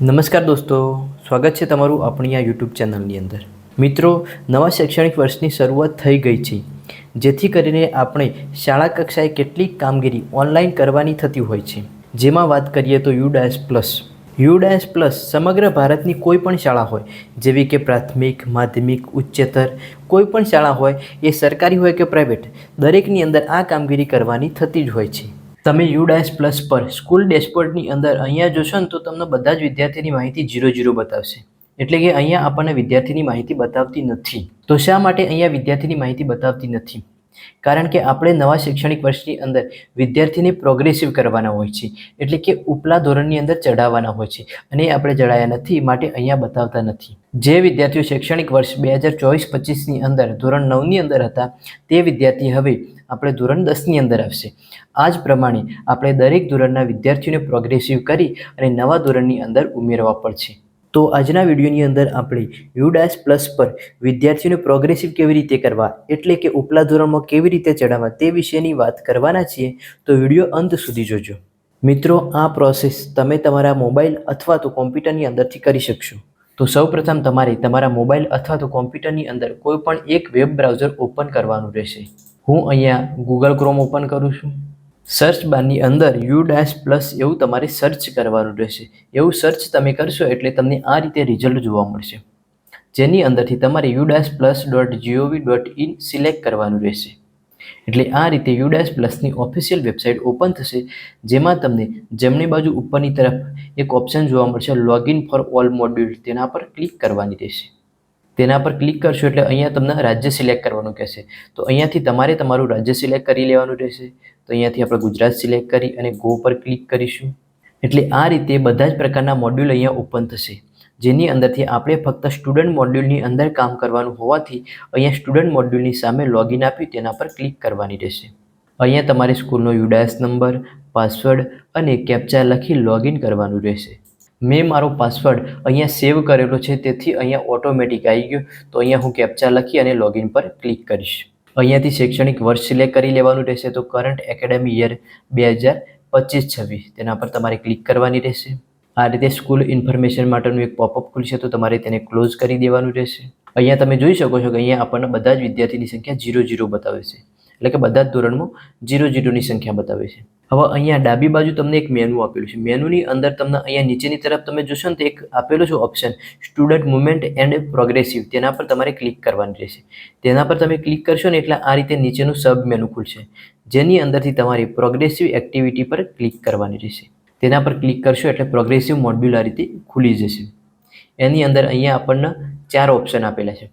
નમસ્કાર દોસ્તો, સ્વાગત છે તમારું આપણી આ યુટ્યુબ ચેનલની અંદર. મિત્રો, નવા શૈક્ષણિક વર્ષની શરૂઆત થઈ ગઈ છે, જેથી કરીને આપણે શાળા કક્ષાએ કેટલીક કામગીરી ઓનલાઈન કરવાની થતી હોય છે. જેમાં વાત કરીએ તો યુડાયસ પ્લસ. યુડાયસ પ્લસ સમગ્ર ભારતની કોઈ પણ શાળા હોય, જેવી કે પ્રાથમિક, માધ્યમિક, ઉચ્ચતર, કોઈ પણ શાળા હોય, એ સરકારી હોય કે પ્રાઇવેટ, દરેકની અંદર આ કામગીરી કરવાની થતી જ હોય છે. તમે યુ ડેશ પ્લસ પર સ્કૂલ ડેશબોર્ડની અંદર અહીંયા જોશો ને તો તમને બધા જ વિદ્યાર્થીની માહિતી જીરો જીરો બતાવશે. એટલે કે અહીંયા આપણને વિદ્યાર્થીની માહિતી બતાવતી નથી. તો શા માટે અહીંયા વિદ્યાર્થીની માહિતી બતાવતી નથી? કારણ કે આપણે નવા શૈક્ષણિક વર્ષની અંદર વિદ્યાર્થીને પ્રોગ્રેસિવ કરવાના હોય છે. એટલે કે ઉપલા ધોરણની અંદર ચડાવવાના હોય છે. અને આપણે ચડાયા નથી માટે અહીંયા બતાવતા નથી. જે વિદ્યાર્થીઓ શૈક્ષણિક વર્ષ બે હજાર ચોવીસ પચીસની અંદર ધોરણ નવની અંદર હતા, તે વિદ્યાર્થી હવે આપણે ધોરણ દસની અંદર આવશે. આ જ પ્રમાણે આપણે દરેક ધોરણના વિદ્યાર્થીઓને પ્રોગ્રેસિવ કરી અને નવા ધોરણની અંદર ઉમેરવા પડશે. તો આજના વિડીયોની અંદર આપણે યુડાસ પ્લસ પર વિદ્યાર્થીઓને પ્રોગ્રેસિવ કેવી રીતે કરવા, એટલે કે ઉપલા ધોરણમાં કેવી રીતે ચડાવવા તે વિશેની વાત કરવાના છીએ, તો વીડિયો અંત સુધી જોજો. મિત્રો, આ પ્રોસેસ તમે તમારા મોબાઈલ અથવા તો કોમ્પ્યુટરની અંદરથી કરી શકશો. તો સૌપ્રથમ તમારે તમારા મોબાઈલ અથવા તો કોમ્પ્યુટરની અંદર કોઈ પણ એક વેબ બ્રાઉઝર ઓપન કરવાનું રહેશે. હું અહીંયા ગૂગલ ક્રોમ ઓપન કરું છું. સર્ચ બારની અંદર યુ ડેશ પ્લસ એવું તમારે સર્ચ કરવાનું રહેશે. એવું સર્ચ તમે કરશો એટલે તમને આ રીતે રિઝલ્ટ જોવા મળશે. જેની અંદરથી તમારે U dash plus dot G O V dot in select કરવાનું રહેશે. એટલે આ રીતે યુ ડેશ પ્લસની ઓફિશિયલ વેબસાઇટ ઓપન થશે, જેમાં તમને જમણી બાજુ ઉપરની તરફ એક ઓપ્શન જોવા મળશે લોગિન ફોર ઓલ મોડ્યુલ તેના પર ક્લિક કરવાની રહેશે. તેના પર ક્લિક કરશો એટલે અહીંયા તમને રાજ્ય સિલેક્ટ કરવાનું કહેશે. તો અહીંયાથી તમારે તમારું રાજ્ય સિલેક્ટ કરી લેવાનું રહેશે. તો અહીંયાથી આપણે ગુજરાત સિલેક્ટ કરી અને ગો પર ક્લિક કરીશું. એટલે આ રીતે બધા જ પ્રકારના મોડ્યુલ અહીંયા ઓપન થશે. જેની અંદરથી આપણે ફક્ત સ્ટુડન્ટ મોડ્યુલની અંદર કામ કરવાનું હોવાથી અહીંયા સ્ટુડન્ટ મોડ્યુલની સામે લોગિન આપી તેના પર ક્લિક કરવાની રહેશે. અહીંયા તમારે સ્કૂલનો યુડાયસ નંબર પાસવર્ડ અને કેપ્ચા લખી લોગિન કરવાનું રહેશે. મેં મારો પાસવર્ડ અહીંયા સેવ કરેલો છે, તેથી અહીંયા ઓટોમેટિક આવી ગયો. તો અહીંયા હું કેપ્ચા લખી અને લોગિન પર ક્લિક કરીશ. અહીંયાથી શૈક્ષણિક વર્ષ સિલેક્ટ કરી લેવાનું રહેશે તો કરંટ એકેડેમી યર બે હજાર પચીસ છવ્વીસ. તેના પર તમારે ક્લિક કરવાની રહેશે. આ રીતે સ્કૂલ ઇન્ફોર્મેશન માટેનું એક પોપઅપ ખુલશે તો તમારે તેને ક્લોઝ કરી દેવાનું રહેશે. અહીંયા તમે જોઈ શકો છો કે અહીંયા આપણને બધા જ વિદ્યાર્થીની સંખ્યા જીરો જીરો બતાવે છે. એટલે કે બધા જ ધોરણમાં જીરો જીરોની સંખ્યા બતાવે છે. હવે અહીંયા ડાબી બાજુ તમને એક મેનુ આપેલું છે. મેનુની અંદર તમને અહીંયા નીચેની તરફ તમે જોશો ને તો એક આપેલું છે option student movement and progressive તેના પર તમારે ક્લિક કરવાની રહેશે. તેના પર તમે ક્લિક કરશો ને એટલે આ રીતે નીચેનું સબ મેનુ ખુલશે. જેની અંદરથી તમારી પ્રોગ્રેસિવ એક્ટિવિટી પર ક્લિક કરવાની રહેશે. તેના પર ક્લિક કરશો એટલે પ્રોગ્રેસિવ મોડ્યુલ આ રીતે ખુલી જશે. એની અંદર અહીંયા આપણને ચાર ઓપ્શન આપેલા છે.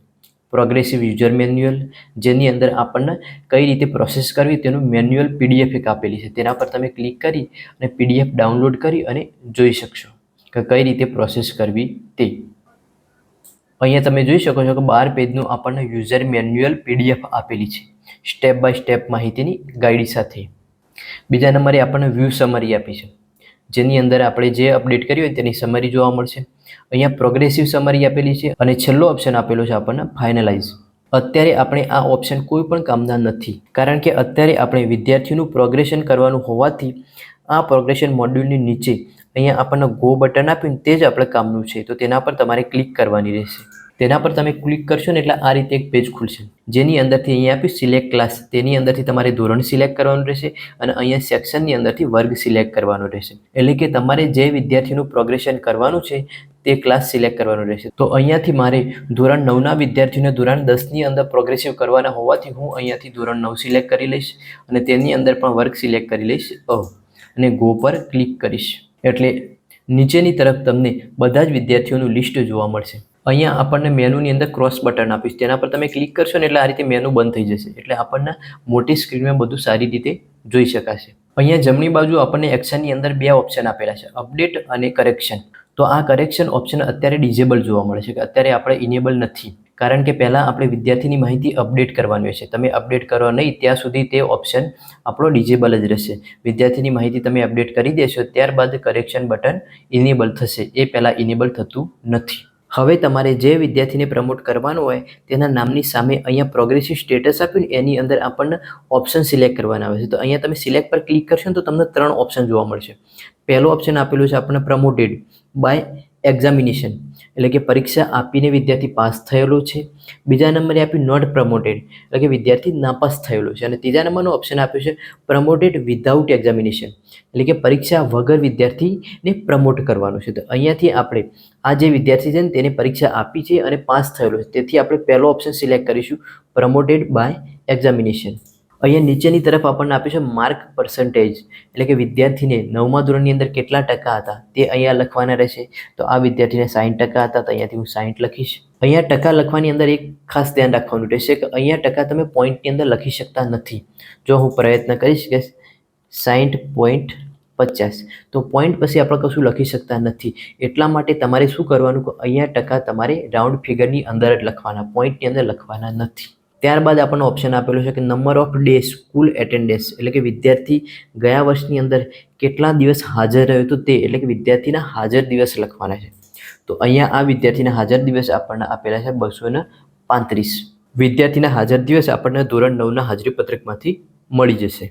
પ્રોગ્રેસિવ યુઝર મેન્યુઅલ જેની અંદર આપણને કઈ રીતે પ્રોસેસ કરવી તેનું મેન્યુઅલ પીડીએફ એક આપેલી છે. તેના પર તમે ક્લિક કરી અને પીડીએફ ડાઉનલોડ કરી અને જોઈ શકશો કે કઈ રીતે પ્રોસેસ કરવી તે. અહીંયા તમે જોઈ શકો છો કે બાર પેજનું આપણને યુઝર મેન્યુઅલ પીડીએફ આપેલી છે સ્ટેપ બાય સ્ટેપ માહિતીની ગાઈડ સાથે. બીજા નંબરે આપણને વ્યૂ સમરી આપી છે, જેની અંદર આપણે જે અપડેટ કરી હોય તેની સમરી જોવા મળશે. અહીંયા પ્રોગ્રેસિવ સમરી આપેલી છે અને છેલ્લો ઓપ્શન આપેલો છે આપણને ફાઇનલાઇઝ અત્યારે આપણે આ ઓપ્શન કોઈ પણ કામના નથી. કારણ કે અત્યારે આપણે વિદ્યાર્થીનું પ્રોગ્રેશન કરવાનું હોવાથી આ પ્રોગ્રેશન મોડ્યુલની નીચે અહીંયા આપણને ગો બટન આપ્યું તે જ આપણે કામનું છે. તો તેના પર તમારે ક્લિક કરવાની રહેશે. તેના પર તમે ક્લિક કરશો ને એટલે આ રીતે એક પેજ ખુલશે. જેની અંદરથી અહીંયા આપ્યું સિલેક્ટ ક્લાસ તેની અંદરથી તમારે ધોરણ સિલેક્ટ કરવાનું રહેશે અને અહીંયા સેક્શનની અંદરથી વર્ગ સિલેક્ટ કરવાનો રહેશે. એટલે કે તમારે જે વિદ્યાર્થીનું પ્રોગ્રેશન કરવાનું છે તે ક્લાસ સિલેક્ટ કરવાનો રહેશે. તો અહીંયાથી મારે ધોરણ નવના વિદ્યાર્થીઓને ધોરણ દસની અંદર પ્રોગ્રેસિવ કરવાના હોવાથી હું અહીંયાથી ધોરણ નવ સિલેક્ટ કરી લઈશ અને તેની અંદર પણ વર્ગ સિલેક્ટ કરી લઈશ. અ. અને ગો પર ક્લિક કરીશ. એટલે નીચેની તરફ તમને બધા જ વિદ્યાર્થીઓનું લિસ્ટ જોવા મળશે. અહીંયા આપણને મેનુની અંદર ક્રોસ બટન આપીશ. તેના પર તમે ક્લિક કરશો ને એટલે આ રીતે મેનુ બંધ થઈ જશે. એટલે આપણને મોટી સ્ક્રીનમાં બધું સારી રીતે જોઈ શકાશે. અહીંયા જમણી બાજુ આપણને એક્શનની અંદર બે ઓપ્શન આપેલા છે. અપડેટ અને કરેક્શન તો આ કરેક્શન ઓપ્શન અત્યારે ડિઝેબલ જોવા મળે છે કે અત્યારે આપણે ઇનેબલ નથી. કારણ કે પહેલાં આપણે વિદ્યાર્થીની માહિતી અપડેટ કરવાની હોય છે. તમે અપડેટ કરો નહીં, ત્યાં સુધી તે ઓપ્શન આપણો ડિઝેબલ જ રહેશે. વિદ્યાર્થીની માહિતી તમે અપડેટ કરી દેશો, ત્યારબાદ કરેક્શન બટન ઇનેબલ થશે. એ પહેલાં ઇનેબલ થતું નથી. હવે તમારે જે વિદ્યાર્થીને પ્રમોટ કરવાનું હોય, તેના નામની સામે અહીંયા પ્રોગ્રેસિવ સ્ટેટસ આપ્યું એની અંદર આપણને ઓપ્શન સિલેક્ટ કરવાના આવે છે. તો અહીંયા તમે સિલેક્ટ પર ક્લિક કરશો તો તમને ત્રણ ઓપ્શન જોવા મળશે. પહેલો ઓપ્શન આપેલું છે આપણને પ્રમોટેડ બાય એક્ઝામિનેશન એટલે કે પરીક્ષા આપીને વિદ્યાર્થી પાસ થયેલો છે. બીજા નંબરે આપ્યું નોટ પ્રમોટેડ એટલે કે વિદ્યાર્થી નાપાસ થયેલો છે. અને ત્રીજા નંબરનો ઓપ્શન આપ્યો છે પ્રમોટેડ વિધાઉટ એક્ઝામિનેશન એટલે કે પરીક્ષા વગર વિદ્યાર્થીને પ્રમોટ કરવાનું છે. તો અહીંયાથી આપણે આ જે વિદ્યાર્થી છે ને, તેને પરીક્ષા આપી છે અને પાસ થયેલો છે. તેથી આપણે પહેલો ઓપ્શન સિલેક્ટ કરીશું પ્રમોટેડ બાય એક્ઝામિનેશન અહીંયા નીચેની તરફ આપણને આપ્યું છે માર્ક પર્સન્ટેજ એટલે કે વિદ્યાર્થીને નવમા ધોરણની અંદર કેટલા ટકા હતા તે અહીંયા લખવાના રહેશે. તો આ વિદ્યાર્થીને સાઠ ટકા હતા તો અહીંયાથી હું સાઠ લખીશ. અહીંયા ટકા લખવાની અંદર એક ખાસ ધ્યાન રાખવાનું રહેશે કે અહીંયા ટકા તમે પોઈન્ટની અંદર લખી શકતા નથી. જો હું પ્રયત્ન કરીશ કે સાઠ પોઈન્ટ પચાસ, તો પોઈન્ટ પછી આપણે કશું લખી શકતા નથી. એટલા માટે તમારે શું કરવાનું કે અહીંયા ટકા તમારે રાઉન્ડ ફિગરની અંદર જ લખવાના, પોઈન્ટની અંદર લખવાના નથી. ત્યારબાદ આપણને ઓપ્શન આપેલું છે કે number of day school attendance એટલે કે વિદ્યાર્થી ગયા વર્ષની અંદર કેટલા દિવસ હાજર રહ્યો હતો તે એટલે કે વિદ્યાર્થીના હાજર દિવસ લખવાના છે. તો અહીંયા આ વિદ્યાર્થીના હાજર દિવસ આપણને આપેલા છે બસો પાંત્રીસ. વિદ્યાર્થીના હાજર દિવસ આપણને ધોરણ નવના હાજરી પત્રકમાંથી મળી જશે.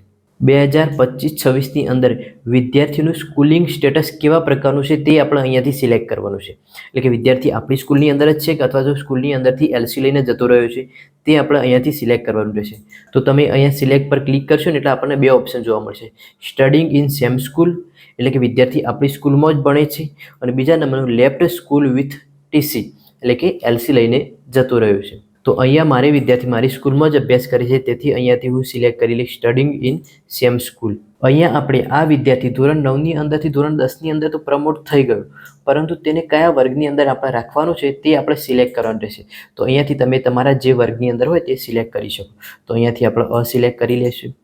બે હજાર પચીસ છવ્વીસની અંદર વિદ્યાર્થીનું સ્કૂલિંગ સ્ટેટસ કેવા પ્રકારનું છે તે આપણે અહીંયાથી સિલેક્ટ કરવાનું છે. એટલે કે વિદ્યાર્થી આપણી સ્કૂલની અંદર જ છે કે અથવા તો સ્કૂલની અંદરથી એલસી લઈને જતો રહ્યો છે તે આપણે અહીંયાથી સિલેક્ટ કરવાનું રહેશે. તો તમે અહીંયા સિલેક્ટ પર ક્લિક કરશો ને એટલે આપણને બે ઓપ્શન જોવા મળશે. સ્ટડિંગ ઇન સેમ સ્કૂલ એટલે કે વિદ્યાર્થી આપણી સ્કૂલમાં જ ભણે છે અને બીજા નંબરનું લેફ્ટ સ્કૂલ વિથ ટીસી એટલે કે એલસી લઈને જતો રહ્યો છે. તો અહીંયા મારે વિદ્યાર્થી મારી સ્કૂલમાં જ અભ્યાસ કરે છે, તેથી અહીંયાથી હું સિલેક્ટ કરી લઈશ સ્ટડિંગ ઇન સેમ સ્કૂલ અહીંયા આપણે આ વિદ્યાર્થી ધોરણ નવની અંદરથી ધોરણ દસની અંદર તો પ્રમોટ થઈ ગયો, પરંતુ તેને કયા વર્ગની અંદર આપણે રાખવાનું છે તે આપણે સિલેક્ટ કરવાનું રહેશે. તો અહીંયાથી તમે તમારા જે વર્ગની અંદર હોય તે સિલેક્ટ કરી શકો. તો અહીંયાથી આપણે અ સિલેક્ટ કરી લઈશું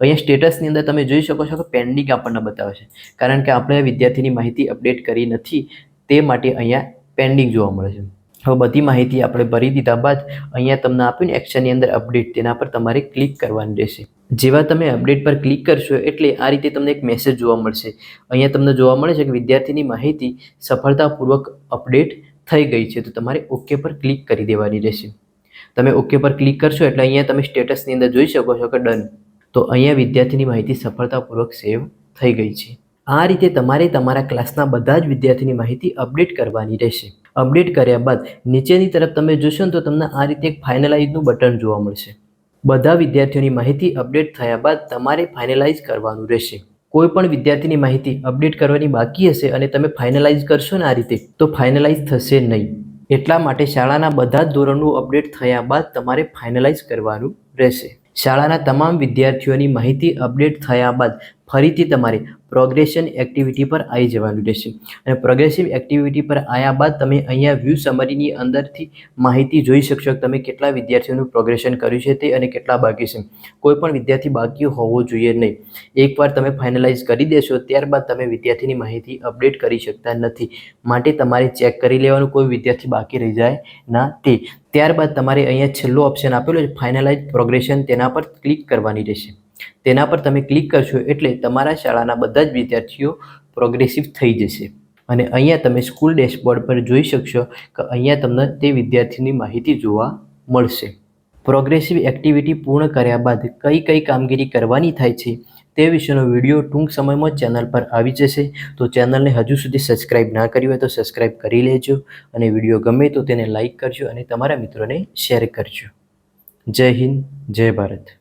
અહીંયા સ્ટેટસની અંદર તમે જોઈ શકો છો કે પેન્ડિંગ આપણને બતાવે છે, કારણ કે આપણે વિદ્યાર્થીની માહિતી અપડેટ કરી નથી, તે માટે અહીંયા પેન્ડિંગ જોવા મળે છે. હવે બધી માહિતી આપણે ભરી દીધા બાદ અહીંયા તમને આપ્યું ને એક્શનની અંદર અપડેટ તેના પર તમારે ક્લિક કરવાની રહેશે. જેવા તમે અપડેટ પર ક્લિક કરશો એટલે આ રીતે તમને એક મેસેજ જોવા મળશે. અહીંયા તમને જોવા મળે છે કે વિદ્યાર્થીની માહિતી સફળતાપૂર્વક અપડેટ થઈ ગઈ છે, તો તમારે ઓકે પર ક્લિક કરી દેવાની રહેશે. તમે ઓકે પર ક્લિક કરશો એટલે અહીંયા તમે સ્ટેટસની અંદર જોઈ શકો છો કે ડન. તો અહીંયા વિદ્યાર્થીની માહિતી સફળતાપૂર્વક સેવ થઈ ગઈ છે. આ રીતે તમારે તમારા ક્લાસના બધા જ વિદ્યાર્થીની માહિતી અપડેટ કરવાની રહેશે. અપડેટ કર્યા બાદ નીચેની તરફ તમે જોશો ને તો તમને આ રીતે એક ફાઇનલાઇઝનું બટન જોવા મળશે. બધા વિદ્યાર્થીઓની માહિતી અપડેટ થયા બાદ તમારે ફાઇનલાઇઝ કરવાનું રહેશે. કોઈ પણ વિદ્યાર્થીની માહિતી અપડેટ કરવાની બાકી હશે અને તમે ફાઇનલાઇઝ કરશો ને આ રીતે, તો ફાઇનલાઇઝ થશે નહીં. એટલા માટે શાળાના બધા જ ધોરણનું અપડેટ થયા બાદ તમારે ફાઇનલાઇઝ કરવાનું રહેશે. શાળાના તમામ વિદ્યાર્થીઓની માહિતી અપડેટ થયા બાદ ફરીથી તમારે પ્રોગ્રેશન એક્ટિવિટી પર આવી જવાનું રહેશે. અને પ્રોગ્રેસિવ એક્ટિવિટી પર આવ્યા બાદ તમે અહીંયા વ્યૂ સમરીની અંદરથી માહિતી જોઈ શકશો કે તમે કેટલા વિદ્યાર્થીઓનું પ્રોગ્રેશન કર્યું છે તે અને કેટલા બાકી છે. કોઈ પણ વિદ્યાર્થી બાકી હોવો જોઈએ નહીં. એકવાર તમે ફાઇનલાઇઝ કરી દેશો, ત્યારબાદ તમે વિદ્યાર્થીની માહિતી અપડેટ કરી શકતા નથી. માટે તમારે ચેક કરી લેવાનું, કોઈ વિદ્યાર્થી બાકી રહી જાય ના તે. ત્યારબાદ તમારે અહીંયા છેલ્લો ઓપ્શન આપેલો છે ફાઇનલાઇઝ પ્રોગ્રેશન તેના પર ક્લિક કરવાની રહેશે. તેના પર તમે ક્લિક કરશો એટલે તમારા શાળાના બધા જ વિદ્યાર્થીઓ પ્રોગ્રેસિવ થઈ જશે. અને અહીંયા તમે સ્કૂલ ડેશબોર્ડ પર જોઈ શકશો કે અહીંયા તમને તે વિદ્યાર્થીની માહિતી જોવા મળશે. પ્રોગ્રેસિવ એક્ટિવિટી પૂર્ણ કર્યા બાદ કઈ કઈ કામગીરી કરવાની થાય છે તે વિશેનો વીડિયો ટૂંક સમયમાં ચેનલ પર આવી જશે. તો ચેનલને હજુ સુધી સબસ્ક્રાઇબ ના કરી હોય તો સબસ્ક્રાઇબ કરી લેજો અને વીડિયો ગમે તો તેને લાઇક કરજો અને તમારા મિત્રોને શેર કરજો. જય હિન્દ, જય ભારત.